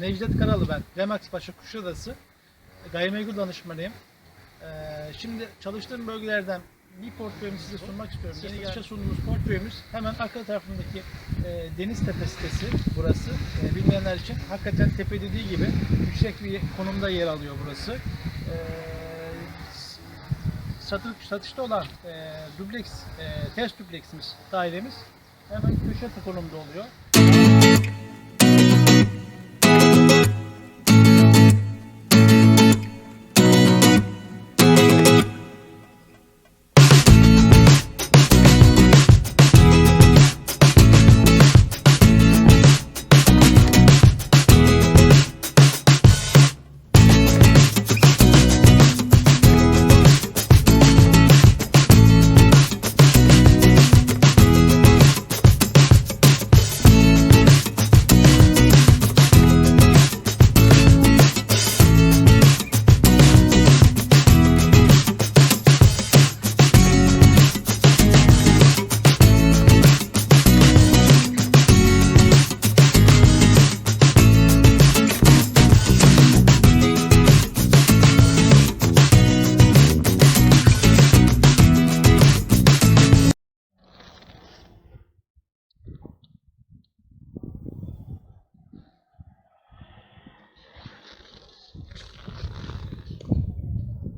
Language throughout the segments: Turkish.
Necdet Karalı ben. Remax Paşa Kuşadası. Gayrimenkul danışmanıyım. Ee, şimdi çalıştığım bölgelerden bir portföyümü size sunmak istiyorum. Yeni gelişe sunduğumuz portföyümüz hemen arka tarafındaki e, Deniz Tepe sitesi burası. E, bilmeyenler için hakikaten tepe dediği gibi yüksek bir konumda yer alıyor burası. E, satış, satışta olan e, dubleks, e, ters dubleksimiz, dairemiz hemen köşe konumda oluyor.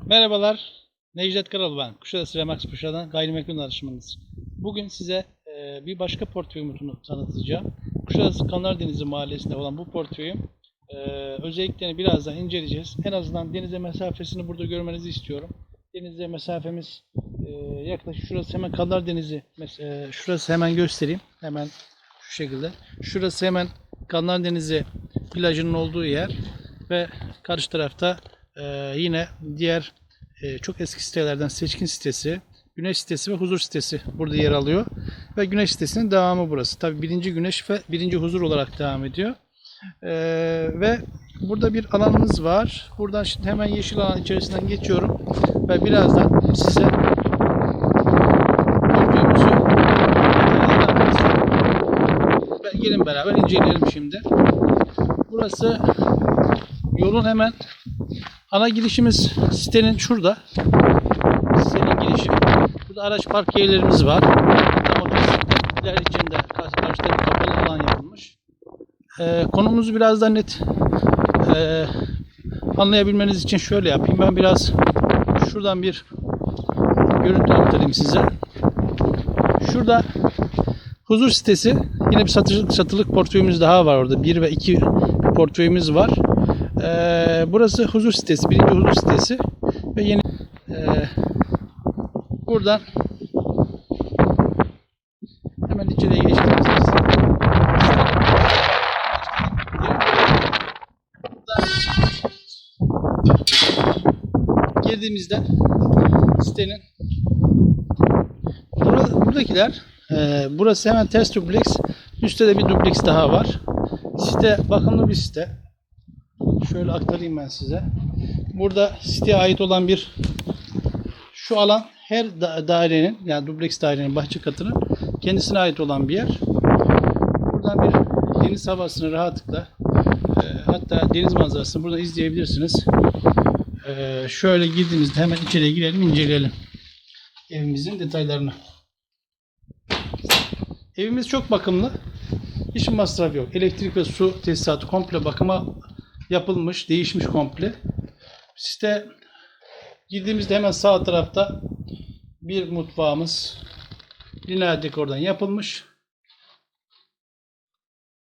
Merhabalar. Necdet Karalı ben. Kuşadası Remax Kuşada'dan gayrimenkul danışmanınız. Bugün size e, bir başka portföyümü tanıtacağım. Kuşadası Kanlar Denizi mahallesinde olan bu portföyüm e, özelliklerini birazdan inceleyeceğiz. En azından denize mesafesini burada görmenizi istiyorum. Denize mesafemiz e, yaklaşık şurası hemen Kanlar Denizi e, şurası hemen göstereyim. Hemen şu şekilde. Şurası hemen Kanlar Denizi plajının olduğu yer ve karşı tarafta ee, yine diğer e, çok eski sitelerden Seçkin sitesi, Güneş sitesi ve Huzur sitesi burada yer alıyor. Ve Güneş sitesinin devamı burası. Tabi birinci Güneş ve birinci Huzur olarak devam ediyor. Ee, ve burada bir alanımız var. Buradan şimdi hemen yeşil alan içerisinden geçiyorum. Ve birazdan size gelin beraber inceleyelim şimdi. Burası yolun hemen Ana girişimiz sitenin şurada. Sitenin girişi. Burada araç park yerlerimiz var. Burada Motosikletler için de karşı karşıda bir kapalı alan yapılmış. Ee, konumuzu biraz da net ee, anlayabilmeniz için şöyle yapayım. Ben biraz şuradan bir görüntü aktarayım size. Şurada huzur sitesi. Yine bir satışlık, satılık portföyümüz daha var orada. Bir ve iki portföyümüz var. Ee, burası huzur sitesi, birinci huzur sitesi. Ve yeni ee, buradan hemen içeriye geçtiğimizde girdiğimizde sitenin burada, buradakiler ee, burası hemen ters dubleks. Üstte de bir dubleks daha var. Site bakımlı bir site Şöyle aktarayım ben size. Burada siteye ait olan bir şu alan her da- dairenin yani dubleks dairenin bahçe katının kendisine ait olan bir yer. Buradan bir deniz havasını rahatlıkla e, hatta deniz manzarasını buradan izleyebilirsiniz. E, şöyle girdiğimizde hemen içeriye girelim inceleyelim evimizin detaylarını. Evimiz çok bakımlı. Hiç masraf yok. Elektrik ve su tesisatı komple bakıma yapılmış, değişmiş komple. Site girdiğimizde hemen sağ tarafta bir mutfağımız lineer dekordan yapılmış.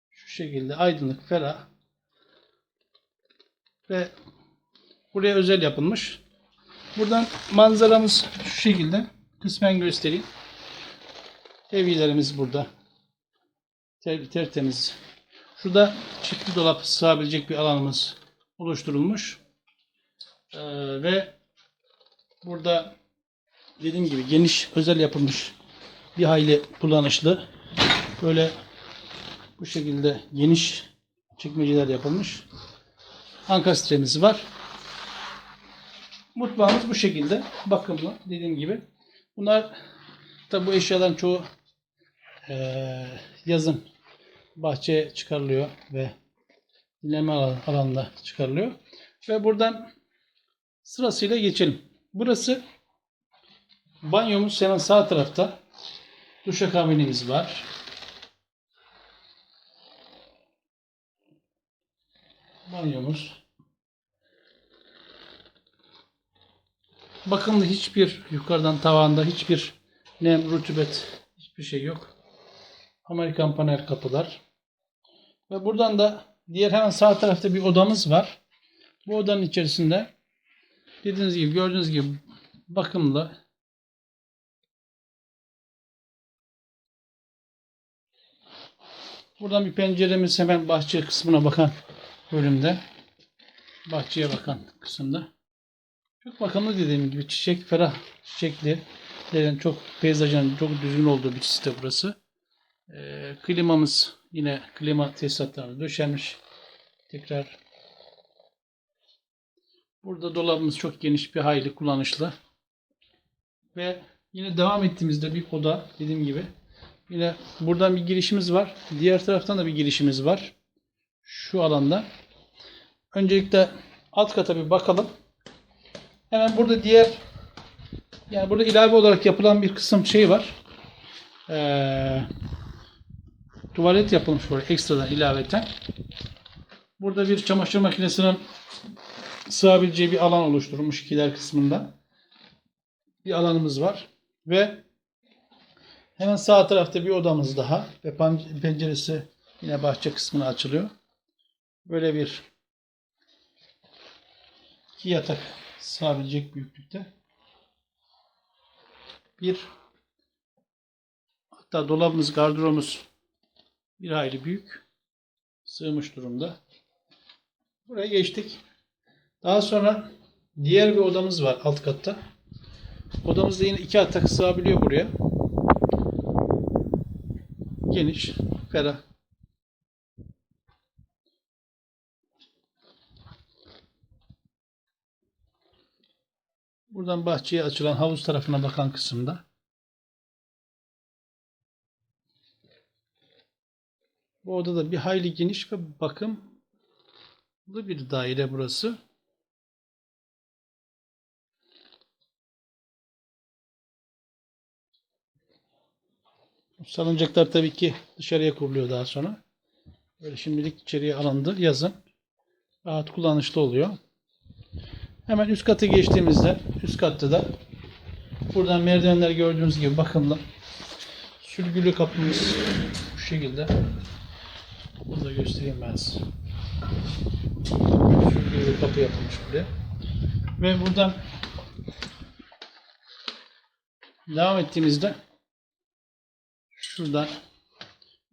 Şu şekilde aydınlık, ferah. Ve buraya özel yapılmış. Buradan manzaramız şu şekilde. Kısmen göstereyim. Evlerimiz burada. Ter, tertemiz. Şurada çiftli dolap sığabilecek bir alanımız oluşturulmuş. Ee, ve burada dediğim gibi geniş özel yapılmış bir hayli kullanışlı. Böyle bu şekilde geniş çekmeceler yapılmış. Ankastremiz var. Mutfağımız bu şekilde bakımlı dediğim gibi. Bunlar tabi bu eşyaların çoğu eee, yazın bahçeye çıkarılıyor ve dinleme alan- alanında çıkarılıyor. Ve buradan sırasıyla geçelim. Burası banyomuz hemen sağ tarafta. Duşakabinimiz var. Banyomuz. Bakımlı hiçbir yukarıdan tavanda hiçbir nem, rutubet hiçbir şey yok. Amerikan panel kapılar. Ve buradan da diğer hemen sağ tarafta bir odamız var. Bu odanın içerisinde dediğiniz gibi gördüğünüz gibi bakımlı Buradan bir penceremiz hemen bahçe kısmına bakan bölümde. Bahçeye bakan kısımda. Çok bakımlı dediğim gibi çiçek ferah çiçekli. Çok peyzajın çok düzgün olduğu bir site burası. Ee, klimamız yine klima tesisatlarına döşenmiş. Tekrar burada dolabımız çok geniş bir hayli kullanışlı. Ve yine devam ettiğimizde bir oda dediğim gibi yine buradan bir girişimiz var. Diğer taraftan da bir girişimiz var. Şu alanda. Öncelikle alt kata bir bakalım. Hemen burada diğer yani burada ilave olarak yapılan bir kısım şey var. Ee, tuvalet yapılmış buraya ekstradan ilaveten. Burada bir çamaşır makinesinin sığabileceği bir alan oluşturulmuş kiler kısmında. Bir alanımız var. Ve hemen sağ tarafta bir odamız daha. Ve penceresi yine bahçe kısmına açılıyor. Böyle bir iki yatak sığabilecek büyüklükte. Bir hatta dolabımız, gardırobumuz bir hayli büyük. Sığmış durumda. Buraya geçtik. Daha sonra diğer bir odamız var alt katta. Odamızda yine iki yatak sığabiliyor buraya. Geniş, ferah. Buradan bahçeye açılan havuz tarafına bakan kısımda. Bu odada bir hayli geniş ve bakımlı bir daire burası. Salıncaklar tabii ki dışarıya kuruluyor daha sonra. Böyle şimdilik içeriye alındı. Yazın rahat kullanışlı oluyor. Hemen üst katı geçtiğimizde üst katta da buradan merdivenler gördüğünüz gibi bakımlı. Sürgülü kapımız bu şekilde. Bunu da göstereyim ben size. Sürgülü bir kapı yapılmış buraya. Ve buradan devam ettiğimizde şuradan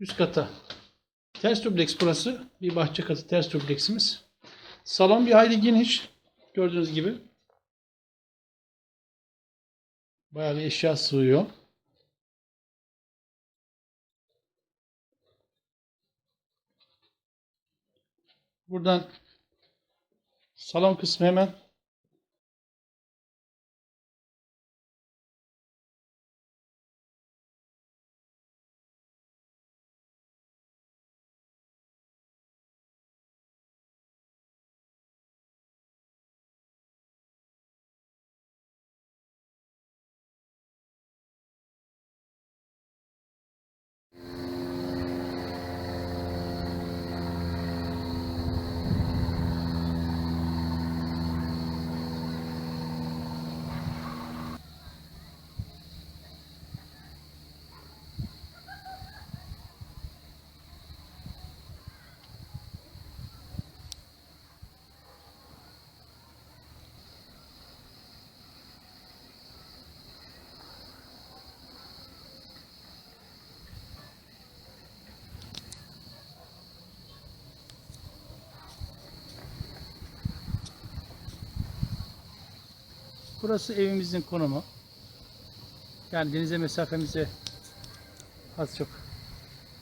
üst kata ters dubleks burası. Bir bahçe katı ters dubleksimiz. Salon bir hayli geniş. Gördüğünüz gibi. Bayağı bir eşya sığıyor. Buradan salon kısmı hemen Burası evimizin konumu. Yani denize mesafemizi az çok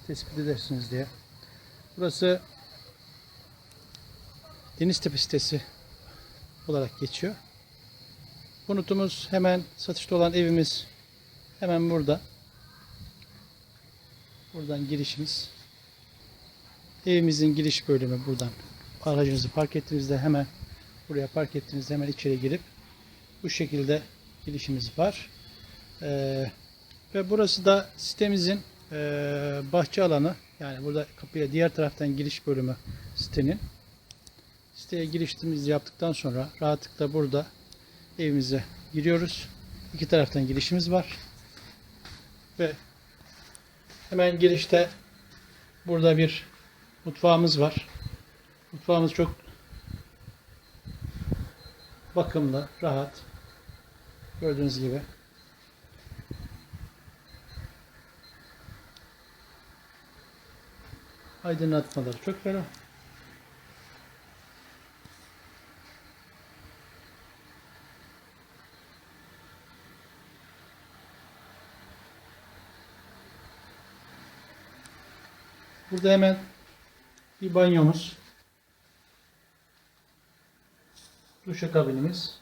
tespit edersiniz diye. Burası Deniztepe sitesi olarak geçiyor. Konutumuz hemen satışta olan evimiz hemen burada. Buradan girişimiz. Evimizin giriş bölümü buradan aracınızı park ettiğinizde hemen buraya park ettiğinizde hemen içeri girip bu şekilde girişimiz var. Ee, ve burası da sitemizin ee, bahçe alanı. Yani burada kapıya diğer taraftan giriş bölümü sitenin. Siteye girişimizi yaptıktan sonra rahatlıkla burada evimize giriyoruz. İki taraftan girişimiz var. Ve hemen girişte burada bir mutfağımız var. Mutfağımız çok bakımlı, rahat. Gördüğünüz gibi. Aydınlatmaları çok ferah. Burada hemen bir banyomuz. Duşakabinimiz.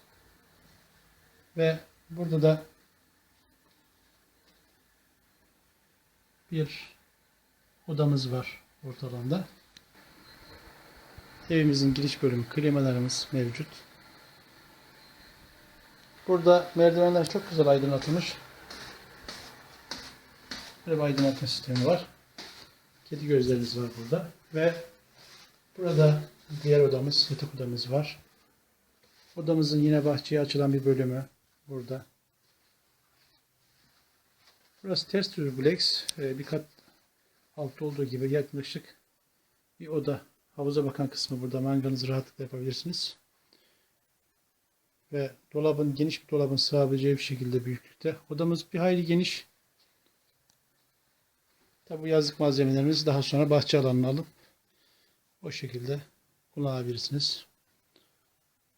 Ve burada da bir odamız var ortalığında. Evimizin giriş bölümü klimalarımız mevcut. Burada merdivenler çok güzel aydınlatılmış. Böyle bir aydınlatma sistemi var. Kedi gözlerimiz var burada. Ve burada diğer odamız, yatak odamız var. Odamızın yine bahçeye açılan bir bölümü burada. Burası ters dubleks. Ee, Bir kat altta olduğu gibi yaklaşık bir oda. Havuza bakan kısmı burada. Manganızı rahatlıkla yapabilirsiniz. Ve dolabın, geniş bir dolabın sığabileceği bir şekilde büyüklükte. Odamız bir hayli geniş. Tabi bu yazlık malzemelerimizi daha sonra bahçe alanına alıp o şekilde kullanabilirsiniz.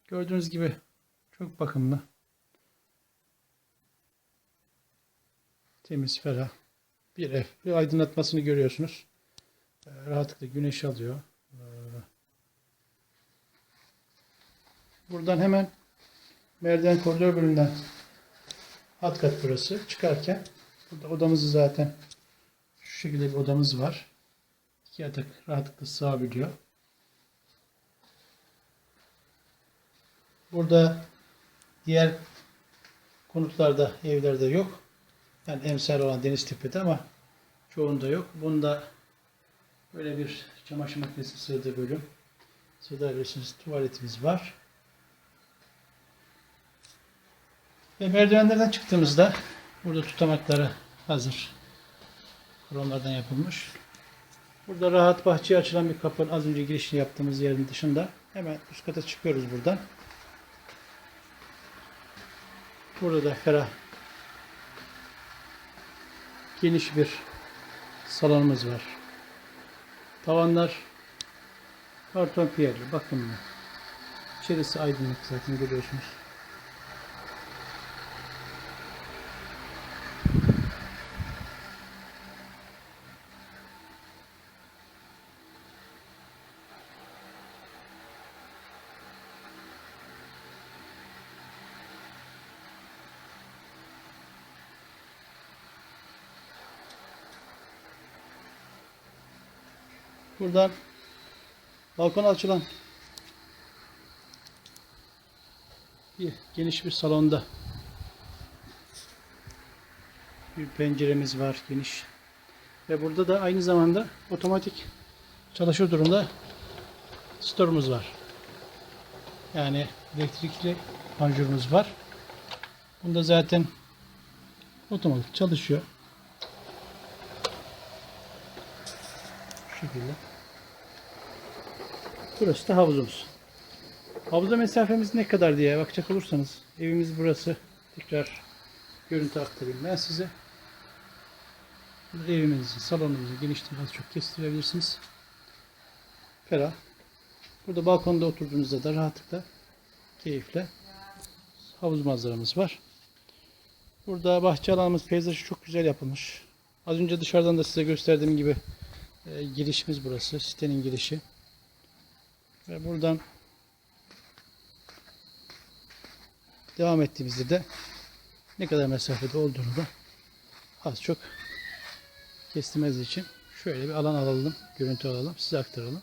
Gördüğünüz gibi çok bakımlı. Temiz, ferah bir ev. Bir aydınlatmasını görüyorsunuz. Ee, Rahatlıkla güneş alıyor. Ee, Buradan hemen merdiven koridor bölümünden alt kat burası. Çıkarken burada odamızı zaten şu şekilde bir odamız var. İki yatak rahatlıkla sığabiliyor. Burada diğer konutlarda, evlerde yok. Yani emsal olan deniz tepede ama çoğunda yok. Bunda böyle bir çamaşır makinesi sığdığı bölüm. Sığdırabilirsiniz. Tuvaletimiz var. Ve merdivenlerden çıktığımızda burada tutamakları hazır. Kronlardan yapılmış. Burada rahat bahçeye açılan bir kapı. Az önce girişini yaptığımız yerin dışında. Hemen üst kata çıkıyoruz buradan. Burada da ferah geniş bir salonumuz var. Tavanlar karton piyerli, bakımlı. İçerisi aydınlık zaten görüyorsunuz. Buradan balkona açılan bir geniş bir salonda bir penceremiz var geniş ve burada da aynı zamanda otomatik çalışır durumda storumuz var. Yani elektrikli panjurumuz var. Bunda zaten otomatik çalışıyor. Şu şekilde. Burası da havuzumuz. Havuza mesafemiz ne kadar diye bakacak olursanız evimiz burası. Tekrar görüntü aktarayım ben size. Evimizin, salonumuzun genişliğini az çok kestirebilirsiniz. Ferah. Burada balkonda oturduğunuzda da rahatlıkla, keyifle havuz manzaramız var. Burada bahçe alanımız, peyzajı çok güzel yapılmış. Az önce dışarıdan da size gösterdiğim gibi e, girişimiz burası. Sitenin girişi. Ve buradan devam ettiğimizde de ne kadar mesafede olduğunu da az çok kestirmez için şöyle bir alan alalım, görüntü alalım, size aktaralım.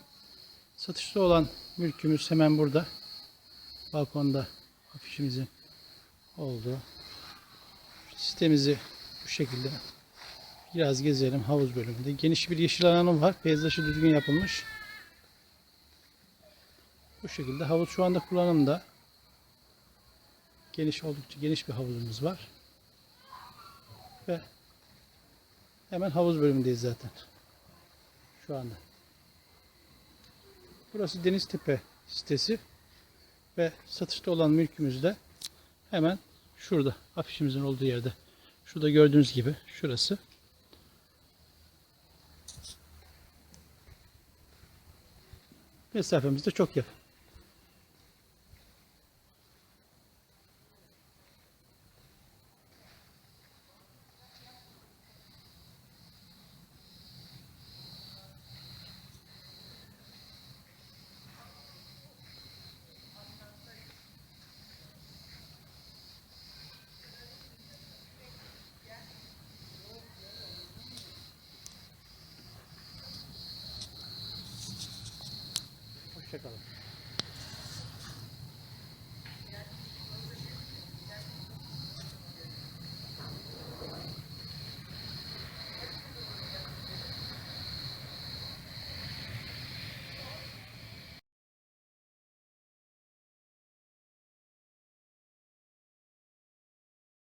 Satışta olan mülkümüz hemen burada. Balkonda afişimizin olduğu. Sitemizi bu şekilde biraz gezelim havuz bölümünde. Geniş bir yeşil alanım var. Peyzajı düzgün yapılmış. Bu şekilde havuz şu anda kullanımda. Geniş oldukça geniş bir havuzumuz var. Ve hemen havuz bölümündeyiz zaten. Şu anda. Burası Deniztepe sitesi ve satışta olan mülkümüz de hemen şurada afişimizin olduğu yerde. Şurada gördüğünüz gibi şurası. Mesafemiz de çok yakın. Hasta.